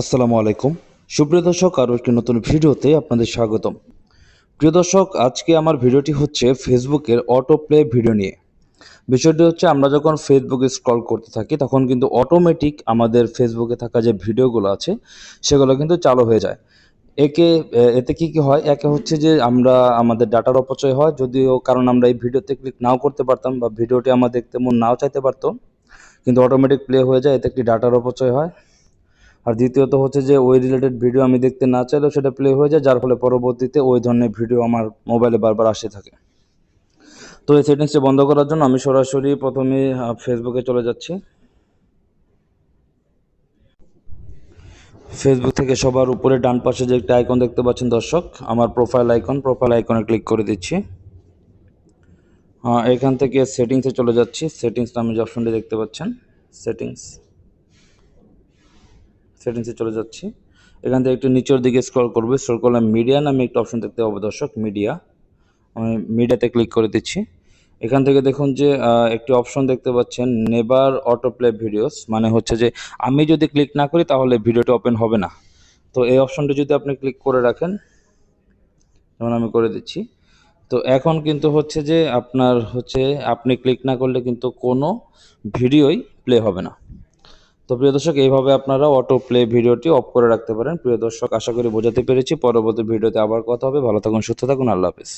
আসসালামু আলাইকুম। সুপ্রিয় দর্শক, আরও একটি নতুন ভিডিওতে আপনাদের স্বাগতম। প্রিয় দর্শক, আজকে আমার ভিডিওটি হচ্ছে ফেসবুকের অটো প্লে ভিডিও নিয়ে। বিষয়টি হচ্ছে, আমরা যখন ফেসবুকে স্ক্রল করতে থাকি, তখন কিন্তু অটোমেটিক আমাদের ফেসবুকে থাকা যে ভিডিওগুলো আছে, সেগুলো কিন্তু চালু হয়ে যায়। একে এতে কি কি হয়? একে হচ্ছে যে, আমরা, আমাদের ডাটার অপচয় হয়, যদিও কারণ আমরা এই ভিডিওতে ক্লিক নাও করতে পারতাম বা ভিডিওটি আমার দেখতে মন নাও চাইতে পারতো, কিন্তু অটোমেটিক প্লে হয়ে যায়, এতে একটি ডাটার অপচয় হয়। আর দ্বিতীয়ত হচ্ছে যে, ওই রিলেটেড ভিডিও আমি দেখতে না চাইলেও সেটা প্লে হয়ে যায়, যার ফলে পরবর্তীতে ওই ধরনের ভিডিও আমার মোবাইলে বারবার আসে থাকে। তো এই সেটিংসটি বন্ধ করার জন্য আমি সরাসরি প্রথমে ফেসবুকে চলে যাচ্ছি। ফেসবুক থেকে সবার উপরে ডান পাশে যে একটা আইকন দেখতে পাচ্ছেন দর্শক, আমার প্রোফাইল আইকন প্রোফাইল আইকনে ক্লিক করে দিচ্ছি। এখান থেকে সেটিংসে চলে যাচ্ছি। সেটিংস নামে যে অপশনটি দেখতে পাচ্ছেন সেটিংস সেটিংসে চলে যাচ্ছি। এখান থেকে একটু নিচের দিকে স্ক্রল করবে। স্ক্রল করলে মিডিয়া নামে একটা অপশন দেখতে পাবো দর্শক মিডিয়া আমি মিডিয়াতে ক্লিক করে দিচ্ছি। এখান থেকে দেখুন যে একটি অপশন দেখতে পাচ্ছেন নেভার অটো প্লে ভিডিওস মানে হচ্ছে যে, আমি যদি ক্লিক না করি তাহলে ভিডিওটি ওপেন হবে না। তো এই অপশনটি যদি আপনি ক্লিক করে রাখেন, যেমন আমি করে দিচ্ছি। তো এখন কিন্তু হচ্ছে যে, আপনার হচ্ছে, আপনি ক্লিক না করলে কিন্তু কোনো ভিডিওই প্লে হবে না। তো প্রিয় দর্শক, এইভাবে আপনারা অটো প্লে ভিডিওটি অফ করে রাখতে পারেন। প্রিয় দর্শক, আশা করি বোঝাতে পেরেছি। পরবর্তী ভিডিওতে আবার কথা হবে। ভালো থাকুন, সুস্থ থাকুন। আল্লাহ হাফিজ।